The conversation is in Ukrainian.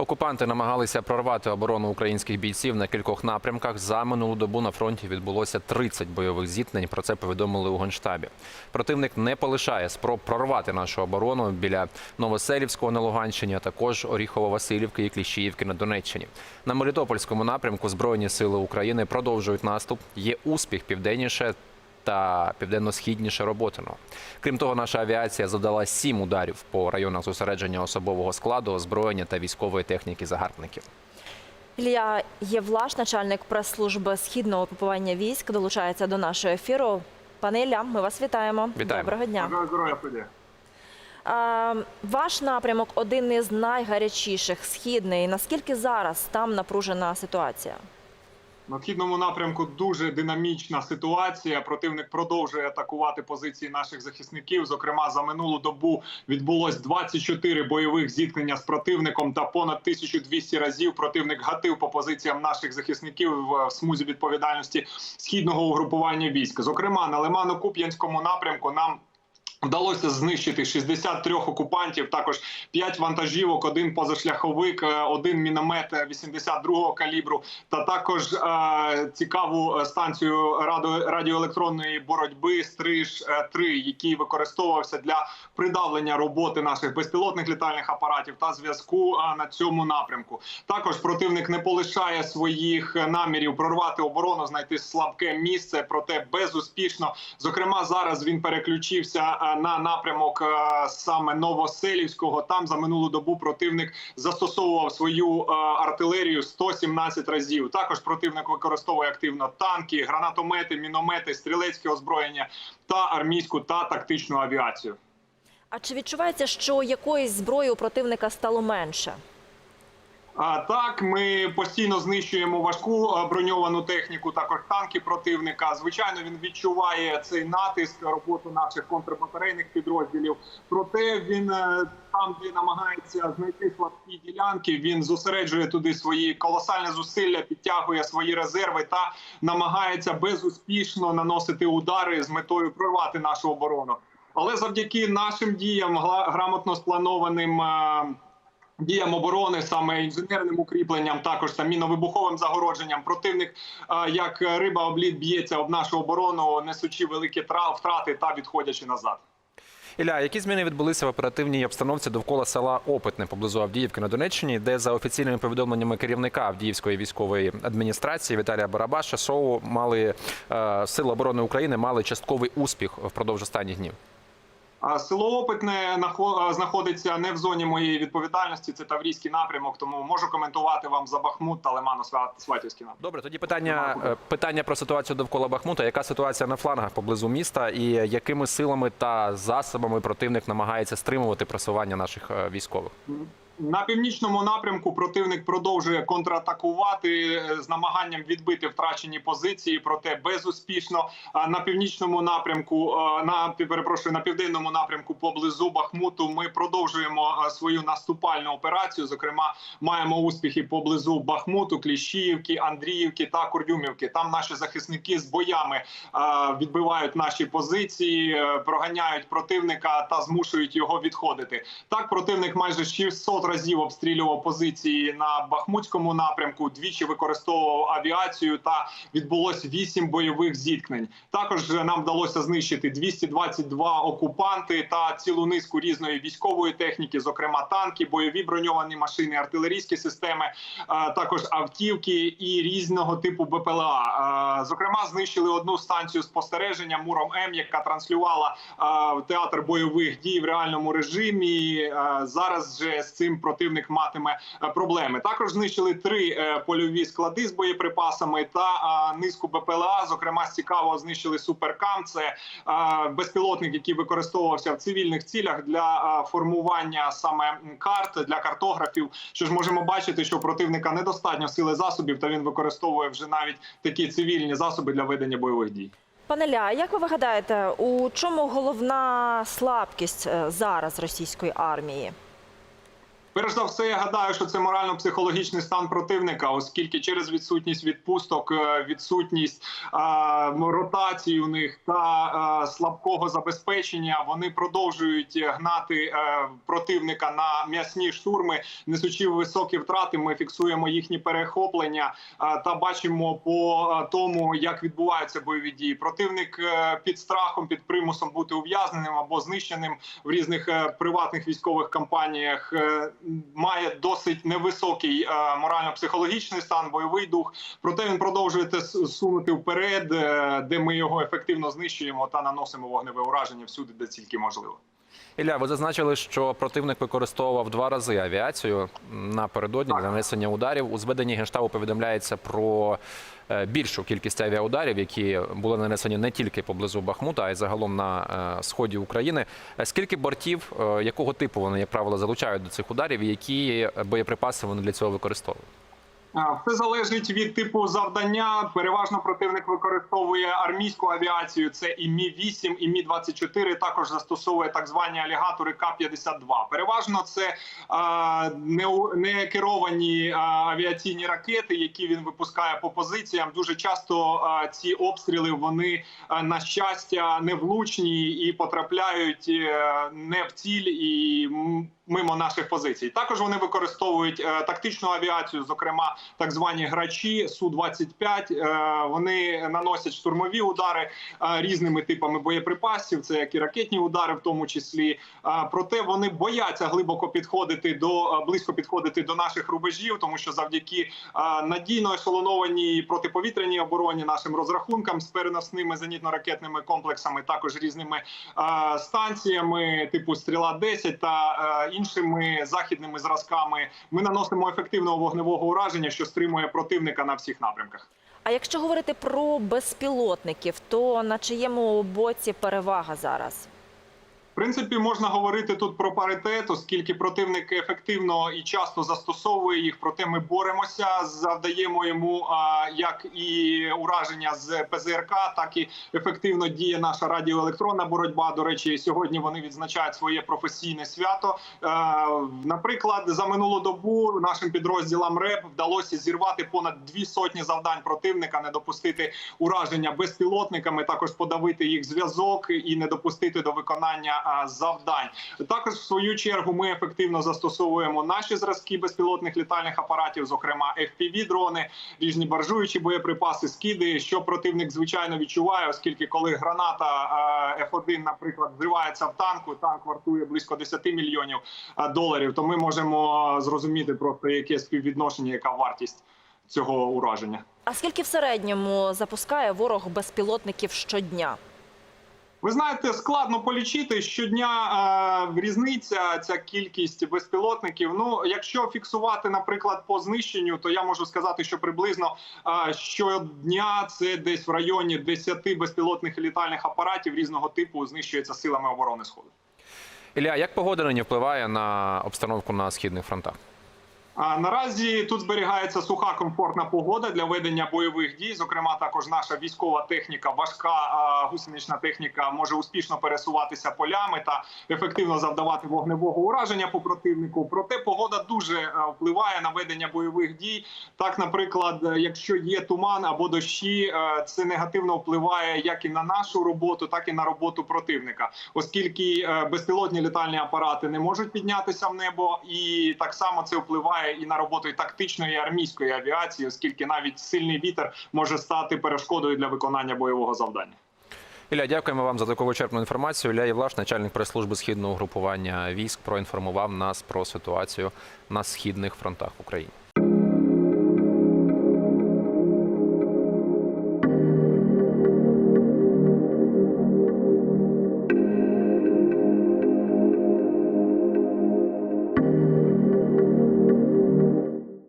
Окупанти намагалися прорвати оборону українських бійців на кількох напрямках. За минулу добу на фронті відбулося 30 бойових зіткнень. Про це повідомили у генштабі. Противник не полишає спроб прорвати нашу оборону біля Новоселівського на Луганщині, а також Оріхово-Василівки і Кліщіївки на Донеччині. На Мелітопольському напрямку Збройні сили України продовжують наступ. Є успіх південніше та південно-східніше Роботино. Крім того, наша авіація завдала сім ударів по районах зосередження особового складу, озброєння та військової техніки загарбників. Ілля Євлаш, начальник прес-служби східного групування військ, долучається до нашого ефіру. Пане Ілля, ми вас вітаємо. Вітаємо. Доброго дня. Здоров'я, Федя. Ваш напрямок один із найгарячіших східний. Наскільки зараз там напружена ситуація? На східному напрямку дуже динамічна ситуація. Противник продовжує атакувати позиції наших захисників. Зокрема, за минулу добу відбулось 24 бойових зіткнення з противником та понад 1200 разів противник гатив по позиціям наших захисників в смузі відповідальності східного угрупування військ. Зокрема, на Лимано-Куп'янському напрямку нам Вдалося знищити 63 окупантів, також 5 вантажівок, один позашляховик, е, один міномет 82-го калібру, та також е, цікаву е, станцію радо, радіоелектронної боротьби стриж 3 який використовувався для придавлення роботи наших безпілотних літальних апаратів та зв'язку е, на цьому напрямку. Також противник не полишає своїх намірів прорвати оборону, знайти слабке місце, проте безуспішно. Зокрема, зараз він переключився на напрямок е, саме Новоселівського. Там за минулу добу противник застосовував свою е, артилерію 117 разів. Також противник використовує активно танки, гранатомети, міномети, стрілецьке озброєння та армійську та тактичну авіацію. А чи відчувається, що якоїсь зброї у противника стало менше? А так, ми постійно знищуємо важку е, броньовану техніку, також танки противника. Звичайно, він відчуває цей натиск роботу наших контрбатарейних підрозділів. Проте він е, там, де намагається знайти слабкі ділянки, він зосереджує туди свої колосальні зусилля, підтягує свої резерви та намагається безуспішно наносити удари з метою прорвати нашу оборону. Але завдяки нашим діям, грамотно спланованим. Діям оборони, саме інженерним укріпленням, також та міновибуховим загородженням. Противник, е, як риба об лід, б'ється об нашу оборону, несучи великі тра- втрати та відходячи назад. Ілля, які зміни відбулися в оперативній обстановці довкола села Опитне поблизу Авдіївки на Донеччині, де за офіційними повідомленнями керівника Авдіївської військової адміністрації Віталія Барабаша СОУ мали е, сили оборони України мали частковий успіх впродовж останніх днів. Село Опитне нахо- знаходиться не в зоні моєї відповідальності. Це Таврійський напрямок, тому можу коментувати вам за Бахмут та Лимано-Сватівський напрямок. Добре, тоді питання, е, питання про ситуацію довкола Бахмута. Яка ситуація на флангах поблизу міста, і якими силами та засобами противник намагається стримувати просування наших е, військових? На північному напрямку противник продовжує контратакувати е, з намаганням відбити втрачені позиції, проте безуспішно. На північному напрямку, е, на перепрошую, на південному напрямку поблизу Бахмуту. Ми продовжуємо е, свою наступальну операцію. Зокрема, маємо успіхи поблизу Бахмуту, Кліщіївки, Андріївки та Курдюмівки. Там наші захисники з боями відбивають наші позиції, проганяють противника та змушують його відходити. Так, противник майже 600 разів обстрілював позиції на Бахмутському напрямку. Двічі використовував авіацію та відбулось 8 бойових зіткнень. Також нам вдалося знищити 222 окупанти та цілу низку різної військової техніки, зокрема танки, бойові броньовані машини, артилерійські системи, е, також автівки і різного типу БПЛА. Е, Зокрема, знищили одну станцію спостереження Муром М, яка транслювала е, театр бойових дій в реальному режимі. Зараз же з цим противник матиме е, проблеми. Також знищили три е, польові склади з боєприпасами та низку БПЛА. Зокрема, з цікавого знищили суперкам. Це е, безпілотник, який використовувався в цивільних цілях для формування саме карт для картографів. Що ж можемо бачити, що противника недостатньо сили засобів, та він використовує вже навіть такі цивільні засоби для ведення бойових дій. Пане Ля, як ви гадаєте, у чому головна слабкість зараз російської армії? Перш за все, я гадаю, що це морально-психологічний стан противника, оскільки через відсутність відпусток, е, відсутність ротації у них та е, слабкого забезпечення, вони продовжують гнати е, противника на м'ясні штурми, несучи високі втрати. Ми фіксуємо їхні перехоплення та бачимо по тому, як відбуваються бойові дії. Противник під страхом, під примусом бути ув'язненим або знищеним в різних приватних військових кампаніях має досить невисокий е, морально-психологічний стан, бойовий дух. Проте він продовжує сунути вперед, е, де ми його ефективно знищуємо та наносимо вогневе ураження всюди, де тільки можливо. Ілля, ви зазначили, що противник використовував два рази авіацію напередодні для нанесення ударів. У зведенні генштабу повідомляється про е, більшу кількість авіаударів, які були нанесені не тільки поблизу Бахмута, а й загалом на е, сході України. Е, Скільки бортів, якого типу вони, як правило, залучають до цих ударів, і які боєприпаси вони для цього використовують? Все залежить від типу завдання. Переважно противник використовує армійську авіацію. Це і Мі 8 і Мі 24 Також застосовує так звані алігатори К-52. Переважно це а, не, керовані авіаційні ракети, які він випускає по позиціям. Дуже часто а, ці обстріли вони а, на щастя невлучні і потрапляють е, не в ціль і мимо наших позицій. Також вони використовують е, тактичну авіацію, зокрема так звані грачі су 25 Е, Вони наносять штурмові удари е, різними типами боєприпасів. Це як і ракетні удари, в тому числі. Е, Проте вони бояться глибоко підходити до близько підходити до наших рубежів, тому що завдяки надійно ешелонованій протиповітряній обороні, нашим розрахункам з переносними зенітно-ракетними комплексами, також різними станціями, типу стріла 10 та іншими західними зразками, ми наносимо ефективного вогневого ураження, що стримує противника на всіх напрямках. А якщо говорити про безпілотників, то на чиєму боці перевага зараз? Принципі, можна говорити тут про паритет, оскільки противник ефективно і часто застосовує їх. Проте ми боремося, завдаємо йому як і ураження з ПЗРК, так і ефективно діє наша радіоелектронна боротьба. До речі, сьогодні вони відзначають своє професійне свято. Е, наприклад, за минулу добу нашим підрозділам РЕП вдалося зірвати понад дві сотні завдань противника, не допустити ураження безпілотниками, також подавити їх зв'язок і не допустити до виконання а, завдань. Також в свою чергу ми ефективно застосовуємо наші зразки безпілотних літальних апаратів, зокрема fpv дрони, різні баржуючі боєприпаси, скиди, що противник звичайно відчуває, оскільки коли граната а, F1, наприклад, взривається в танку, танк вартує близько 10 мільйонів доларів. То ми можемо зрозуміти просто яке співвідношення, яка вартість цього ураження. А скільки в середньому запускає ворог безпілотників щодня? Ви знаєте, складно полічити щодня е, різниця ця кількість безпілотників. Ну, якщо фіксувати, наприклад, по знищенню, то я можу сказати, що приблизно е, щодня це десь в районі 10 безпілотних літальних апаратів різного типу знищується силами оборони сходу. Ілля, як погода нині впливає на обстановку на східних фронтах? Наразі тут зберігається суха комфортна погода для ведення бойових дій. Зокрема, також наша військова техніка, важка гусенична техніка може успішно пересуватися полями та ефективно завдавати вогневого ураження по противнику. Проте погода дуже е, впливає на ведення бойових дій. Так, наприклад, якщо є туман або дощі, е, це негативно впливає як і на нашу роботу, так і на роботу противника, оскільки е, безпілотні літальні апарати не можуть піднятися в небо, і так само це впливає і на роботу і тактичної і армійської авіації, оскільки навіть сильний вітер може стати перешкодою для виконання бойового завдання. Ілля, дякуємо вам за таку вичерпну інформацію. Ілля Євлаш, начальник прес-служби східного групування військ, проінформував нас про ситуацію на східних фронтах в Україні.